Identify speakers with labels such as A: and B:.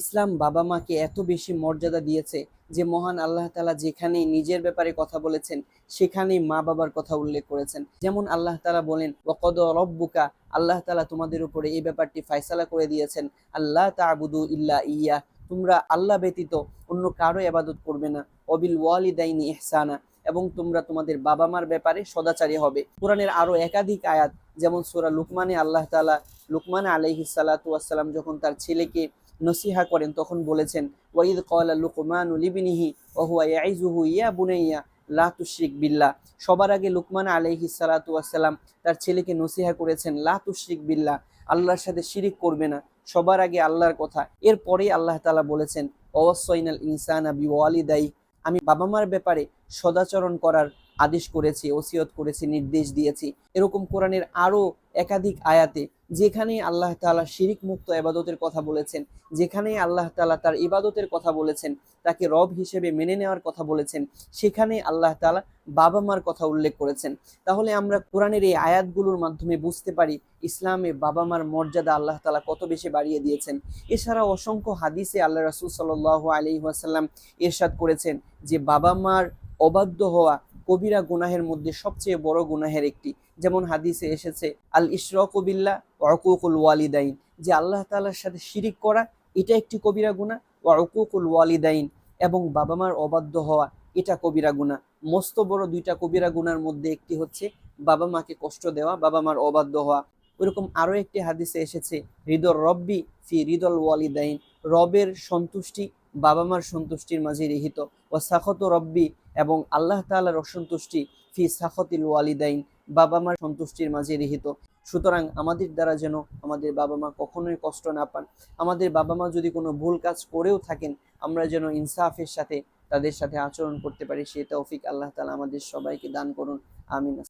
A: ইসলাম বাবা মাকে এত বেশি মর্যাদা দিয়েছে যে মহান আল্লাহ তালা যেখানেই নিজের ব্যাপারে কথা বলেছেন, সেখানেই মা বাবার কথা উল্লেখ করেছেন। যেমন আল্লাহ তালা বলেন ওকদ রব্বুকা আল্লাহ তালা তোমাদের উপরে এই ব্যাপারটি ফায়সালা করে দিয়েছেন। আল্লাহ তাবুদু ইল্লা ইয়া তোমরা আল্লাহ ব্যতীত অন্য কারও এবাদত করবে না। অবিল ওয়ালিদাইনি ইহসানা এবং তোমরা তোমাদের বাবা মার ব্যাপারে সদাচারী হবে। কোরআনের আরও একাধিক আয়াত, যেমন সূরা লুকমানে আল্লাহ তাআলা, লুকমান আলাইহিস সালাতু ওয়াসসালাম যখন তার ছেলেকে নসিহা করেন, তখন বলেছেন, ওয়াইদ ক্বালা লুকমানু লিবনিহি ওয়া হুয়া ইয়াইজুহু ইয়া বুনাইয়া, লা তুশরিক বিল্লাহ। সবার আগে লুকমান আলাইহিস সালাতু ওয়াসসালাম তার ছেলেকে নসিহা করেছেন, লা তুশরিক বিল্লাহ, আল্লাহর সাথে শিরিক করবে না, সবার আগে আল্লাহর কথা। এরপরেই আল্লাহ তালা বলেছেন অবশ্যইনাল ইনসানা বিওয়ালিদাই আমি বাবা মার ব্যাপারে সদাচরণ করার আদেশ করেছি, ওসিয়ত করেছি, নির্দেশ দিয়েছি। এরকম কোরআনের আরও একাধিক আয়াতে যেখানে আল্লাহ তাআলা শিরিক মুক্ত এবাদতের কথা বলেছেন, যেখানে আল্লাহ তালা তার ইবাদতের কথা বলেছেন, তাকে রব হিসেবে মেনে নেওয়ার কথা বলেছেন, সেখানে আল্লাহ তালা বাবা মার কথা উল্লেখ করেছেন। তাহলে আমরা কোরআনের এই আয়াতগুলোর মাধ্যমে বুঝতে পারি ইসলামে বাবা মার মর্যাদা আল্লাহ তালা কত বেশি বাড়িয়ে দিয়েছেন। এছাড়া অসংখ্য হাদিসে আল্লাহ রাসূল সাল্লাল্লাহু আলাইহি ওয়াসাল্লাম এরশাদ করেছেন যে বাবা মার অবাধ্য হওয়া কবিরা গুনাহের মধ্যে সবচেয়ে বড় গুনাহের একটি। যেমন হাদিসে এসেছে, আল ইশরকুবিল্লা ওয়াকুকুল ওয়ালিদাইন। যে আল্লাহ তাআলার সাথে শিরিক করা, এটা একটি কবিরা গুনাহ ওয়াকুকুল ওয়ালিদাইন। এবং বাবা মার অবাধ্য হওয়া, এটা কবিরা গুনাহ। মস্ত বড় দুইটা কবিরা গুনার মধ্যে একটি হচ্ছে বাবা মাকে কষ্ট দেওয়া, বাবা মার অবাধ্য হওয়া। ওইরকম আরও একটি হাদিসে এসেছে, হৃদর রব্বি ফি হৃদল ওয়ালিদাইন। রবের সন্তুষ্টি বাবা মার সন্তুষ্টির মাঝে নিহিত। ও সাখত রব্বি এবং আল্লাহ তাআলার অসন্তুষ্টি ফি সাখতিল ওয়ালিদাইন বাবা মার সন্তুষ্টির মাঝে নিহিত। সুতরাং আমাদের দ্বারা যেন আমাদের বাবা মা কখনোই কষ্ট না পান। আমাদের বাবা মা যদি কোনো ভুল কাজ করেও থাকেন, আমরা যেন ইনসাফের সাথে তাদের সাথে আচরণ করতে পারি, সে তৌফিক আল্লাহ তাআলা আমাদের সবাইকে দান করুন। আমিন।